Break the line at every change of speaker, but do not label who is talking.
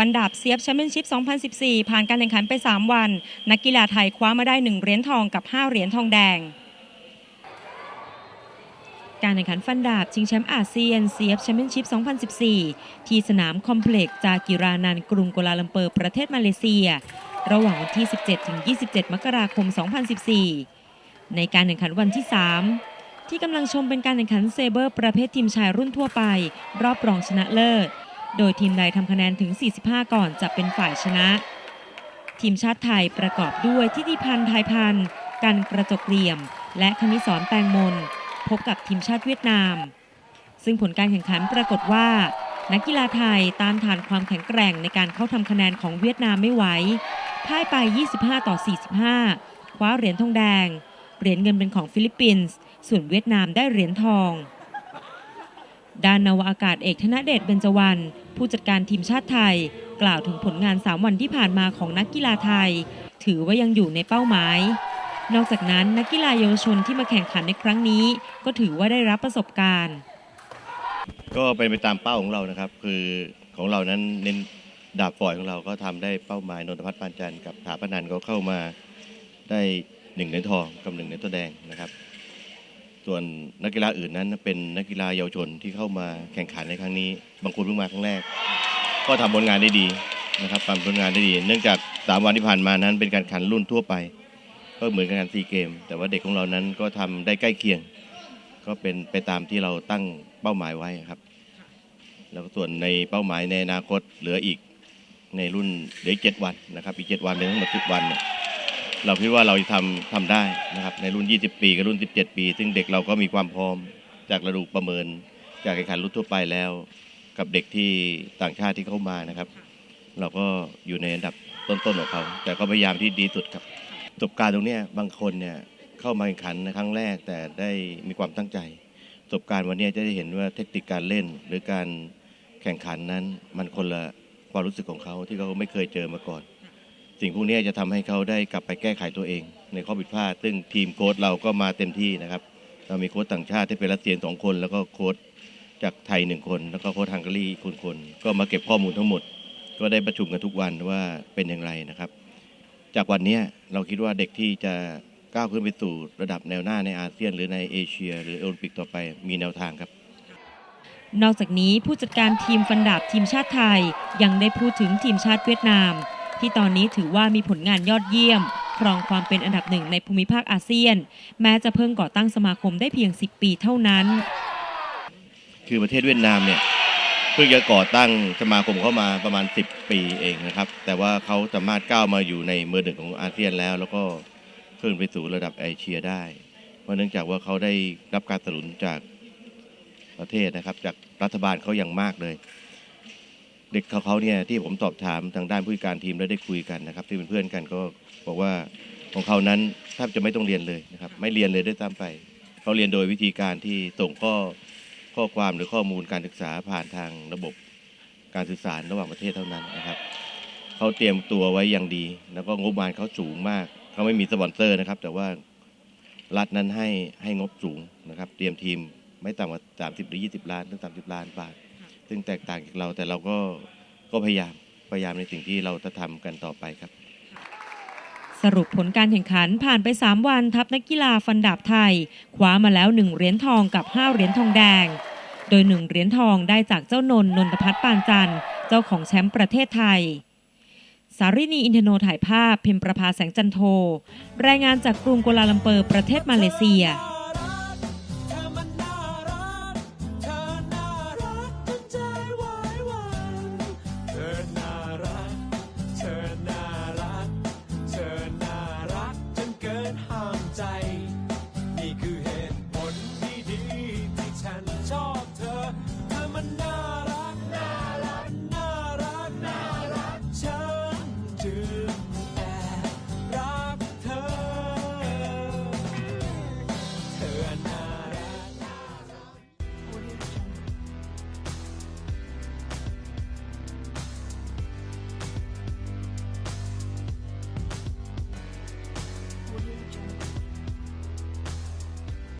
ฟันดาบเซียบแชมเปี้ยนชิพ 2014 ผ่านการแข่งขันไป 3 วัน นักกีฬาไทยคว้ามาได้ 1 เหรียญทองกับ 5 เหรียญทองแดง การแข่งขันฟันดาบชิงแชมป์อาเซียนเซียบแชมเปี้ยนชิพ 2014 ที่สนามคอมเพล็กซ์จากิรานันกรุงกัวลาลัมเปอร์ประเทศมาเลเซีย ระหว่างวันที่ 17-27 มกราคม 2014 ในการแข่งขันวันที่ 3 ที่กำลังชมเป็นการแข่งขันเซเบอร์ประเภททีมชายรุ่นทั่วไป รอบรองชนะเลิศ โดยทีมใดทำคะแนนถึง 45 ก่อนจะเป็นฝ่ายชนะ ทีมชาติไทยประกอบด้วยทิติพันธ์ไทยพันธ์กันกระจกเหลี่ยม และคณิสรแตงมน พบกับทีมชาติเวียดนาม ซึ่งผลการแข่งขันปรากฏว่า นักกีฬาไทยต้านทานความแข็งแกร่งในการเข้าทำคะแนนของเวียดนามไม่ไหวพ่ายไป 25 ต่อ 45 คว้าเหรียญทองแดง เหรียญเงินเป็นของฟิลิปปินส์ ส่วนเวียดนามได้เหรียญทองด้านนาวอากาศเอกธนเดชเบญจวรรณ ผู้จัดการทีมชาติไทย กล่าวถึงผลงาน 3 วันที่ผ่านมาของนักกีฬาไทย ถือว่ายังอยู่ในเป้าหมาย นอกจากนั้นนักกีฬาเยาวชนที่มาแข่งขันในครั้งนี้ ก็ถือว่าได้รับประสบการณ์
ก็เป็นไปตามเป้าของเรานะครับ คือของเรานั้นเน้นดาบฝอยของเราก็ทำได้เป้าหมายนนทพัฒน์ปานจันทร์กับถาปนันก็เข้ามาได้หนึ่งเหรียญทองกับหนึ่งเหรียญทองแดงนะครับ ส่วนนักกีฬาอื่นนั้นเป็นนักกีฬาเยาวชนที่เข้ามาแข่งขันในครั้งนี้ บางคนเพิ่งมาครั้งแรก ก็ทำผลงานได้ดีนะครับทำผลงานได้ดี เนื่องจากสามวันที่ผ่านมานั้นเป็นการแข่งขันรุ่นทั่วไป ก็เหมือนกับการซีเกม แต่ว่าเด็กของเรานั้นก็ทำได้ใกล้เคียง ก็เป็นไปตามที่เราตั้งเป้าหมายไว้ครับ แล้วส่วนในเป้าหมายในอนาคตเหลืออีกในรุ่นเหลือเจ็ดวันนะครับ อีกเจ็ดวันเป็นทั้งหมดสิบวันเนี่ย เราคิดว่าเราทำทำได้นะครับในรุ่น 20 ปีกับรุ่น 17 ปี ซึ่งเด็กเราก็มีความพร้อมจากระดูประเมิน จากแข่งขันรุ่นทั่วไปแล้ว กับเด็กที่ต่างชาติที่เข้ามานะครับ เราก็อยู่ในอันดับต้นๆของเขา แต่ก็พยายามที่ดีสุดครับประสบการณ์ตรงนี้บางคนเนี่ยเข้ามาแข่งขันในครั้งแรกแต่ได้มีความตั้งใจประสบการณ์วันนี้จะได้เห็นว่าเทคนิคการเล่น หรือการแข่งขันนั้นมันคนละความรู้สึกของเขาที่เขาไม่เคยเจอมาก่อน สิ่งพวกนี้จะทำให้เขาได้กลับไปแก้ไขตัวเอง ในข้อผิดพลาด ซึ่งทีมโค้ชเราก็มาเต็มที่นะครับ เรามีโค้ชต่างชาติที่เป็นรัสเซียสองคน แล้วก็โค้ชจากไทยหนึ่งคน แล้วก็โค้ชฮังการีคนคน ก็มาเก็บข้อมูลทั้งหมด ก็ได้ประชุมกันทุกวันว่าเป็นอย่างไรนะครับ จากวันนี้เราคิดว่าเด็กที่จะก้าวขึ้นไปสู่ระดับแนวหน้าในอาเซียน หรือในเอเชีย หรือโอลิมปิกต่อไปมีแนวทางครับ
นอกจากนี้ผู้จัดการทีมฟันดาบทีมชาติไทยยังได้พูดถึงทีมชาติเวียดนาม ที่ตอนนี้ถือว่ามีผลงานยอดเยี่ยม ครองความเป็นอันดับหนึ่งในภูมิภาคอาเซียน แม้จะเพิ่งก่อตั้งสมาคมได้เพียง 10 ปีเท่านั้น
คือประเทศเวียดนามเนี่ยเพิ่งจะก่อตั้งสมาคมเข้ามาประมาณ 10 ปีเองนะครับ แต่ว่าเขาสามารถก้าวมาอยู่ในเมือหนึ่งของอาเซียนแล้ว แล้วก็ขึ้นไปสู่ระดับเอเชียได้ เพราะเนื่องจากว่าเขาได้รับการสนับสนุนจากประเทศนะครับ จากรัฐบาลเขาอย่างมากเลย เด็กเขาเขาเนี่ยที่ผมสอบถามทางด้านผู้จัดการทีมแล้วได้คุยกันนะครับ ที่เป็นเพื่อนกันก็บอกว่าของเขานั้นแทบจะไม่ต้องเรียนเลยนะครับ ไม่เรียนเลยด้วยซ้ำไป เขาเรียนโดยวิธีการที่ส่งข้อข้อความหรือข้อมูลการศึกษาผ่านทางระบบการสื่อสารระหว่างประเทศเท่านั้นนะครับเขาเตรียมตัวไว้อย่างดี แล้วก็งบประมาณเขาสูงมากเขาไม่มีสปอนเซอร์นะครับ แต่ว่ารัฐนั้นให้ให้งบสูงนะครับ เตรียมทีมไม่ต่ำกว่า30หรือ20 ล้านถึง30 ล้านบาท ซึ่งแตกต่างจากเราแต่เราก็ก็พยายามพยายามในสิ่งที่เราจะทำกันต่อไปครับ
สรุปผลการแข่งขันผ่านไป 3 วันทัพนักกีฬาฟันดาบไทยคว้ามาแล้ว 1 เหรียญทองกับ 5 เหรียญทองแดง โดย 1 เหรียญทองได้จากเจ้านนท์นนทพัฒน์ปานจันทร์เจ้าของแชมป์ประเทศไทย สารินีอินทโนถ่ายภาพ เพ็มประภาแสงจันโท รายงานจากกรุงกัวลาลัมเปอร์ประเทศมาเลเซีย